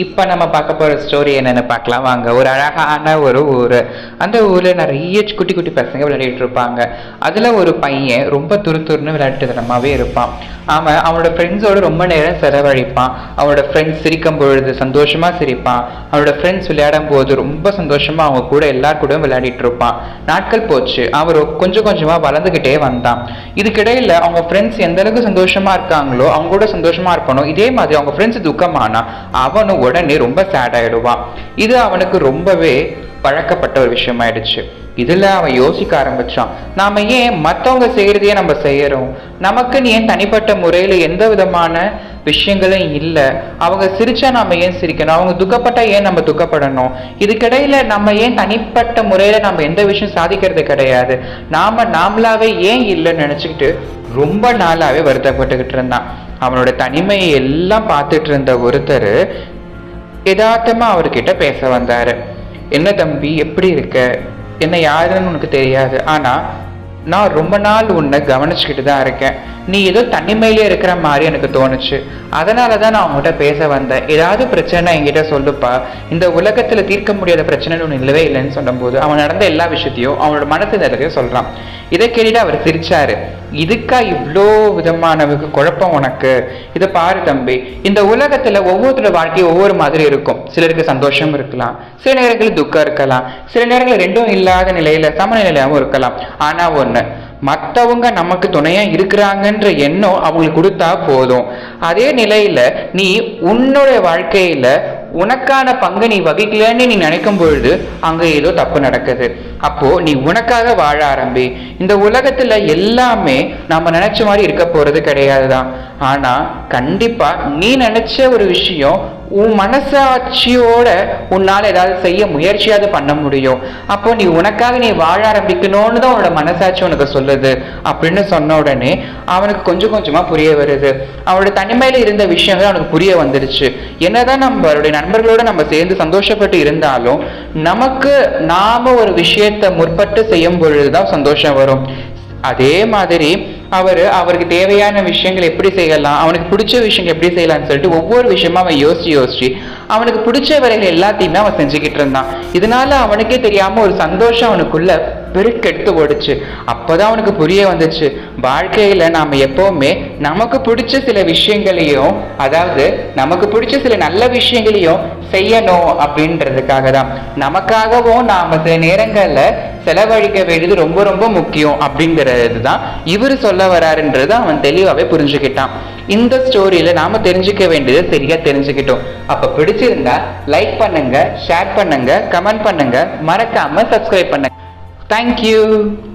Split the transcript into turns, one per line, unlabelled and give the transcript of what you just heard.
இப்போ நம்ம பார்க்க போகிற ஸ்டோரி என்னென்னு பார்க்கலாம். வாங்க ஒரு அழகான ஒரு ஊர். அந்த ஊரில் நிறைய குட்டி குட்டி பசங்க விளையாடிட்டு இருப்பாங்க. அதில் ஒரு பையன் ரொம்ப துரு துருன்னு விளையாட்டுத்தனமாகவே இருப்பான். அவன் அவனோட ஃப்ரெண்ட்ஸோட ரொம்ப நேரம் செலவழிப்பான். அவனோட ஃப்ரெண்ட்ஸ் சிரிக்கும் பொழுது சந்தோஷமாக சிரிப்பான். அவனோட ஃப்ரெண்ட்ஸ் விளையாடும் போது ரொம்ப சந்தோஷமாக அவங்க கூட எல்லார் கூடயும் விளையாடிட்டு இருப்பான். நாட்கள் போச்சு. அவர் கொஞ்சம் கொஞ்சமாக வளர்ந்துக்கிட்டே வந்தான். இதுக்கிடையில் அவங்க ஃப்ரெண்ட்ஸ் எந்த அளவுக்கு இருக்காங்களோ அவங்க கூட சந்தோஷமாக இருப்பானோ இதே மாதிரி அவங்க ஃப்ரெண்ட்ஸ் துக்கமானா அவனும் உடனே ரொம்ப சேட் ஆயிடுவான். இது அவனுக்கு ரொம்பவே பழக்கப்பட்ட ஒரு விஷயமாயிடுச்சு. இதுல அவன் யோசிக்க ஆரம்பிச்சான். நாம ஏன் மத்தவங்க செய்யறதையே நம்ம செய்யறோம்? நமக்குன்னு ஏன் தனிப்பட்ட முறையில் எந்த விதமான விஷயங்களும் இல்லை. அவங்க சிரிச்சா நம்ம ஏன் சிரிக்கணும்? அவங்க துக்கப்பட்டா ஏன் நம்ம துக்கப்படணும்? இதுக்கிடையில நம்ம ஏன் தனிப்பட்ட முறையில நம்ம எந்த விஷயம் சாதிக்கிறது கிடையாது? நாம நாமளாவே ஏன் இல்லைன்னு நினச்சிக்கிட்டு ரொம்ப நாளாவே வருத்தப்பட்டுக்கிட்டு இருந்தான். அவனோட தனிமையை எல்லாம் பார்த்துட்டு இருந்த ஒருத்தர் எதார்த்தமாக அவர்கிட்ட பேச வந்தாரு. என்ன தம்பி எப்படி இருக்க? என்ன யாருன்னு உனக்கு தெரியாது. ஆனா நான் ரொம்ப நாள் உன்னை கவனிச்சுக்கிட்டு தான் இருக்கேன். நீ ஏதோ தனிமையிலே இருக்கிற மாதிரி எனக்கு தோணுச்சு. அதனால தான் நான் உங்ககிட்ட பேச வந்தேன். ஏதாவது பிரச்சனை என்கிட்ட சொல்லுப்பா. இந்த உலகத்தில் தீர்க்க முடியாத பிரச்சனைன்னு ஒன்று இல்லவே இல்லைன்னு சொல்லும்போது அவன் நடந்த எல்லா விஷயத்தையும் அவனோட மனசு எல்லாத்தையும் சொல்கிறான் இதை கேட்டுட்டு அவர் சிரிச்சாரு. இதுக்கா இவ்வளோ விதமான குழப்பம் உனக்கு? இதை பாரு தம்பி. இந்த உலகத்துல ஒவ்வொருத்தரோட வாழ்க்கை ஒவ்வொரு மாதிரி இருக்கும். சிலருக்கு சந்தோஷம் இருக்கலாம். சில நேரங்களில் துக்கம் இருக்கலாம். சில நேரங்களில் ரெண்டும் இல்லாத நிலையில் சமநிலையாகவும் இருக்கலாம். ஆனால் ஒன்று ஒன்று மற்றவங்க நமக்கு துணையா இருக்கிறாங்கன்ற எண்ணம் அவங்களுக்கு கொடுத்தா போதும். அதே நிலையில நீ உன்னோட வாழ்க்கையில உனக்கான பங்கு நீ வகிக்கலன்னு நீ நினைக்கும் பொழுது அங்க ஏதோ தப்பு நடக்குது. அப்போ நீ உனக்காக வாழ ஆரம்பி. இந்த உலகத்துல எல்லாமே நாம நினைச்ச மாதிரி இருக்க போறது கிடையாதுதான். ஆனா கண்டிப்பா நீ நினைச்ச ஒரு விஷயம் உன் மனசாட்சியோட உன்னால் ஏதாவது செய்ய முயற்சியாவது பண்ண முடியும். அப்போ நீ உனக்காக நீ வாழ ஆரம்பிக்கணும்னு தான் உன்னோட மனசாட்சி உனக்கு சொல்லுது. அப்படின்னு சொன்ன உடனே அவனுக்கு கொஞ்சம் கொஞ்சமாக புரிய வருது. அவனோட தனிமையில் இருந்த விஷயங்கள் அவனுக்கு புரிய வந்துருச்சு என்னதான் நம்மளுடைய நண்பர்களோட நம்ம சேர்ந்து சந்தோஷப்பட்டு இருந்தாலும் நமக்கு நாம ஒரு விஷயத்தை முற்பட்டு செய்யும் பொழுதுதான் சந்தோஷம் வரும். அதே மாதிரி அவர் அவருக்கு தேவையான விஷயங்கள் எப்படி செய்யலாம் அவனுக்கு பிடிச்ச விஷயங்கள் எப்படி செய்யலாம்னு சொல்லிட்டு ஒவ்வொரு விஷயமா அவன் யோசிச்சு யோசிச்சு அவனுக்கு பிடிச்ச வேலைகள் எல்லாத்தையுமே அவன் செஞ்சுக்கிட்டு இருந்தான். இதனால அவனுக்கே தெரியாம ஒரு சந்தோஷம் அவனுக்குள்ள பெருக்கெடுத்து ஓடுச்சு அப்போதான் அவனுக்கு புரிய வந்துச்சு. வாழ்க்கையில நாம எப்போவுமே நமக்கு பிடிச்ச சில விஷயங்களையும் அதாவது நமக்கு பிடிச்ச சில நல்ல விஷயங்களையும் செய்யணும் அப்படின்றதுக்காக தான். நமக்காகவும் நாம் சில நேரங்களில் செலவழிக்க வேண்டியது ரொம்ப ரொம்ப முக்கியம் அப்படிங்கிறது தான் இவர் சொல்ல வராருன்றது அவன் தெளிவாகவே புரிஞ்சுக்கிட்டான். இந்த ஸ்டோரியில நாம தெரிஞ்சுக்க வேண்டியதை சரியா தெரிஞ்சுக்கிட்டோம். அப்ப பிடிச்சிருந்தா லைக் பண்ணுங்க ஷேர் பண்ணுங்க கமெண்ட் பண்ணுங்க. மறக்காம சப்ஸ்கிரைப் பண்ணுங்க. Thank you.